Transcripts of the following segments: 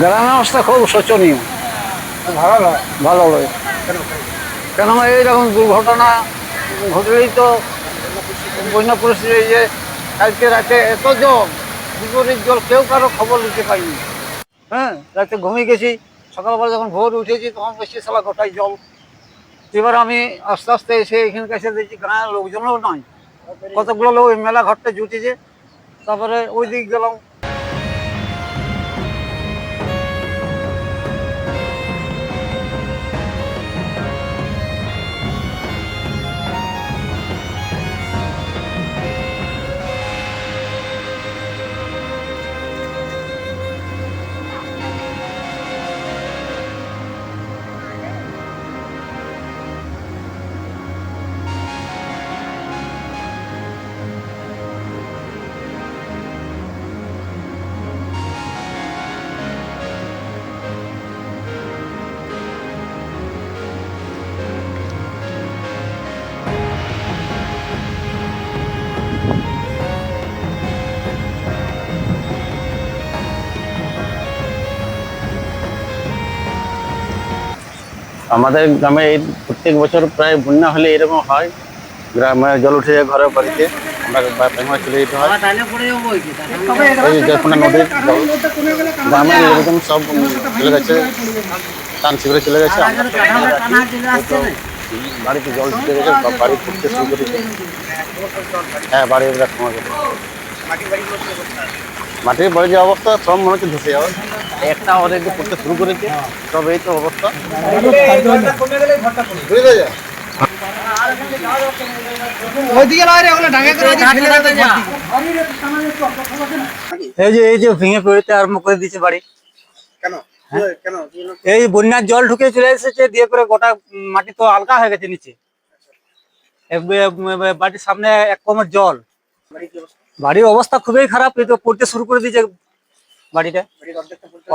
গ্রামের অবস্থা খুব শোচনীয়। ভালো নয়। ভালো লাগে কেন এইরকম দুর্ঘটনা ঘটলেই তো বন্যা পরিস্থিতি যে কালকে রাতে এত জল বিপরীত জল কেউ কারও খবর নিতে পারিনি। হ্যাঁ রাতে ঘুমিয়ে গেছি সকালবেলা যখন ভোর উঠেছি তখন বেশি সালা গোটাই জল। এবার আমি আস্তে আস্তে এসে এখানে কাছে দেখছি গাঁয়ের লোকজনও নাই। কতগুলো লোক ওই মেলা ঘরটা জুটেছে। তারপরে ওই দিক গেলাম আমাদের গ্রামে প্রত্যেক বছর প্রায় বন্যা হলে এরকম হয়। গ্রামে জল উঠে যায় ঘরের বাড়িতে। আমরা ব্যাঙ্গা চলে যেতে হয়। জয়পুনা নদীর গ্রামের লোকজন সব চলে গেছে। টান শিবিরে চলে গেছে। বাড়িতে জল ঢুকে গেছে বাড়ি ফুটতে শুরু করেছে হ্যাঁ বাড়ি মাটির বাড়ির যে অবস্থা, সব মনে হচ্ছে ধসে যাবে একটা অলরেডি করতে শুরু করেছে সব এই তো অবস্থা। যা এই যে এই যে ভেঙে পড়তে আরম্ভ করে দিয়েছে বাড়ি। কেন? কেন? এই বন্যার জল ঢুকে চলে এসেছে দিয়ে করে গোটা মাটি তো হালকা হয়ে গেছে নিচে। বাড়ির সামনে এক কমের জল। বাড়ির অবস্থা খুবই খারাপ এই তো পড়তে শুরু করে দিয়েছে বাড়িটা?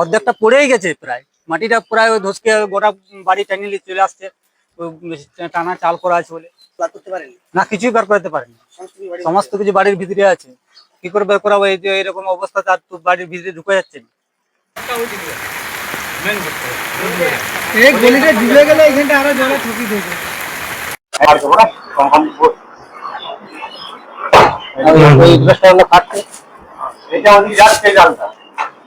অর্ধেকটা পড়েই গেছে প্রায়। মাটিটা প্রায় ওই ধসকে গোটা বাড়ি টানিয়ে নিয়ে চলে আসছে। টানা চাল করা আছে বলে। না কিছুই বের করতে পারেনি সমস্ত কিছু বাড়ির ভিতরে? আছে। কি করে বের করাবো এই যে এরকম অবস্থা তার তো বাড়ির ভিতরে ঢুকে যাচ্ছে গলিটা ডুবে গেলে এখানটা আরও জলে ঠকি এটা ওদিকে যাচ্ছে জালটা।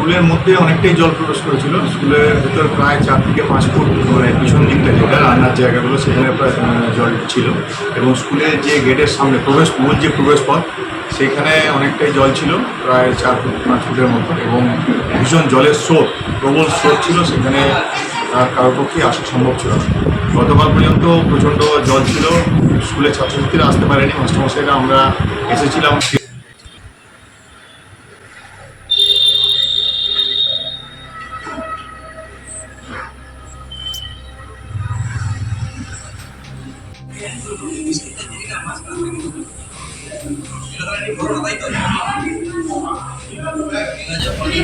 স্কুলের মধ্যে অনেকটাই জল প্রবেশ করেছিল। স্কুলের ভিতর প্রায় চার থেকে পাঁচ ফুট মানে পিছন দিকটা যেটা রান্নার জায়গাগুলো, সেখানে প্রায় জল ছিল। এবং স্কুলের যে গেটের সামনে প্রবেশ, মূল যে প্রবেশ পথ সেখানে অনেকটাই জল ছিল, প্রায় চার ফুট, পাঁচ ফুটের মতো এবং ভীষণ জলের স্রোত, প্রবল স্রোত ছিল, সেখানে কারোর পক্ষে আসা সম্ভব ছিল গতকাল পর্যন্ত প্রচণ্ড জল ছিল। স্কুলের ছাত্রছাত্রীরা আসতে পারেনি। মাস্টারমশাইরা, আমরা এসেছিলাম।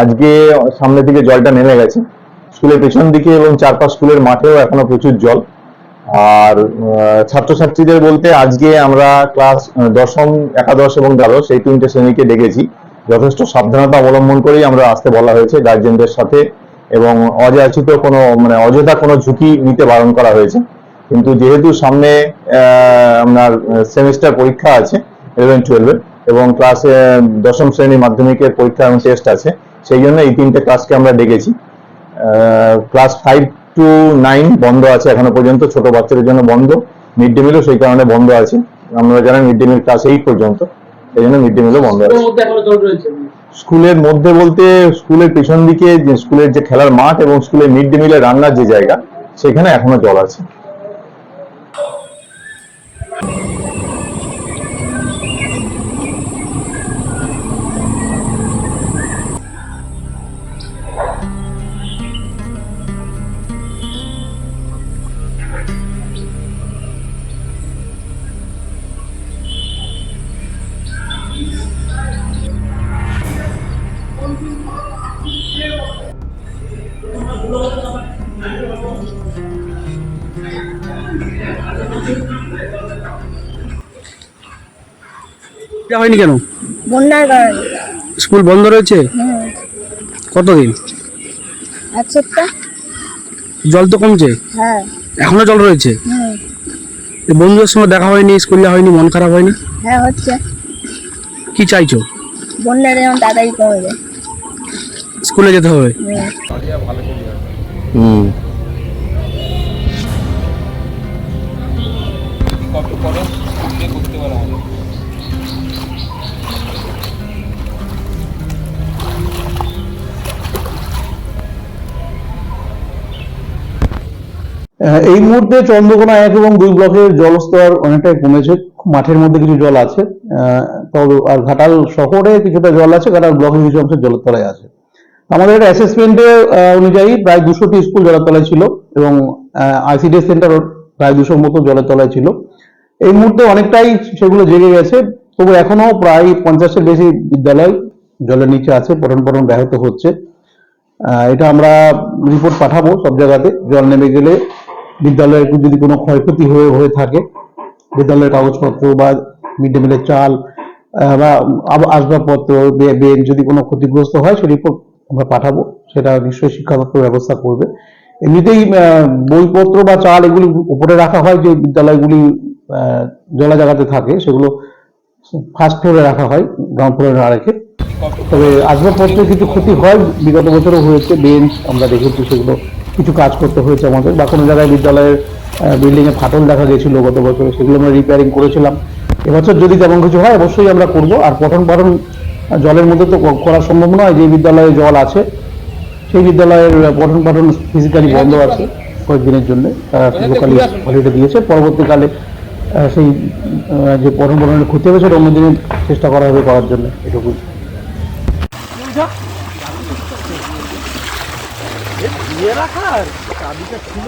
আজকে সামনে থেকে জলটা নেমে গেছে। স্কুলের পেছন দিকে এবং চারপাশ স্কুলের মাঠেও এখনও প্রচুর জল। আর ছাত্রছাত্রীদের বলতে আজকে আমরা ক্লাস দশম, একাদশ এবং দ্বাদশ এই তিনটে শ্রেণীকে ডেকেছি যথেষ্ট সাবধানতা অবলম্বন করেই আমরা আসতে বলা হয়েছে গার্জেনদের সাথে এবং অযাচিত কোনো মানে অযথা কোনো ঝুঁকি নিতে বারণ করা হয়েছে। কিন্তু যেহেতু সামনে আপনার সেমিস্টার পরীক্ষা আছে ইলেভেন টুয়েলভে এবং ক্লাস দশম শ্রেণি মাধ্যমিকের পরীক্ষা এবং টেস্ট আছে, সেই জন্য এই তিনটে ক্লাসকে আমরা ডেকেছি ক্লাস ফাইভ টু নাইন বন্ধ আছে এখনও পর্যন্ত ছোট বাচ্চাদের জন্য বন্ধ। মিড ডে মিলও সেই কারণে বন্ধ আছে। আমরা জানি mid day meal class eight পর্যন্ত এই জন্য মিড ডে মিলও বন্ধ আছে। স্কুলের মধ্যে বলতে স্কুলের পিছন দিকে যে স্কুলের যে খেলার মাঠ এবং স্কুলের মিড ডে মিলের রান্নার যে জায়গা সেখানে এখনও জল আছে। এটা হয়নি কেন? বন্যার কারণে। স্কুল বন্ধ রয়েছে? কতদিন? এক সপ্তাহ। জল তো কমছে? হ্যাঁ। এখনও জল রয়েছে? বন্ধুদের সঙ্গে দেখা হয়নি স্কুলে হয়নি মন খারাপ হয়নি? হ্যাঁ হচ্ছে। কি চাইছো? বন্যাটা যেমন তাড়াতাড়ি কমে যায় স্কুলে যেতে হবে? হুম। হুম। আহ, এই মুহূর্তে চন্দ্রকোনা এক এবং দুই ব্লকের জলস্তর অনেকটাই কমেছে। মাঠের মধ্যে কিছু জল আছে তবে আর ঘাটাল শহরে কিছুটা জল আছে, ঘাটাল ব্লকের কিছু অংশ জলের তলায় আছে। আমাদের অ্যাসেসমেন্টে অনুযায়ী প্রায় দুশোটি স্কুল জলের তলায় ছিল এবং আইসিডিএস সেন্টার প্রায় দুশোর মতো জলের তলায় ছিল। এই মুহূর্তে অনেকটাই সেগুলো জেগে গেছে, তবু এখনও প্রায় পঞ্চাশের বেশি বিদ্যালয় জলের নিচে আছে, পঠন পঠন ব্যাহত হচ্ছে। এটা আমরা রিপোর্ট পাঠাবো সব জায়গাতে, জল নেমে গেলে বিদ্যালয়ের যদি কোনো ক্ষয়ক্ষতি হয়ে হয়ে থাকে, বিদ্যালয়ের কাগজপত্র বা মিড ডে মিলের চাল বা আসবাবপত্র, বে- বেঞ্চ যদি কোনো ক্ষতিগ্রস্ত হয়, সে রিপোর্ট আমরা পাঠাবো। সেটা নিশ্চয়ই শিক্ষা দপ্তর ব্যবস্থা করবে। এমনিতেই বইপত্র বা চাল এগুলি উপরে রাখা হয় যে বিদ্যালয়গুলি জলা জায়গাতে থাকে, সেগুলো ফার্স্ট ফ্লোরে রাখা হয়, গ্রাউন্ড ফ্লোরে না রেখে। তবে আসবাবপত্রের কিছু ক্ষতি হয়, বিগত বছরও হয়েছে, বেঞ্চ আমরা দেখেছি সেগুলো কিছু কাজ করতে হয়েছে আমাদের। বা কোনো জায়গায় বিদ্যালয়ের বিল্ডিংয়ে ফাটল দেখা গেছিল গত বছর সেগুলো আমরা রিপেয়ারিং করেছিলাম। এবছর যদি তেমন কিছু হয় অবশ্যই আমরা করব। আর পঠন পাঠন জলের মধ্যে তো করা সম্ভব নয় যে বিদ্যালয়ে জল আছে সেই বিদ্যালয়ের পঠন পাঠন ফিজিক্যালি বন্ধ আছে কয়েকদিনের জন্য। তারা লোকালি হলিডে দিয়েছে। পরবর্তীকালে সেই যে পঠন পাঠনের ক্ষতি হবে সেটা অন্যদিনে চেষ্টা করা হবে করার জন্য। এটুকুই। দিয়ে রাখার? চাবিটা ছিল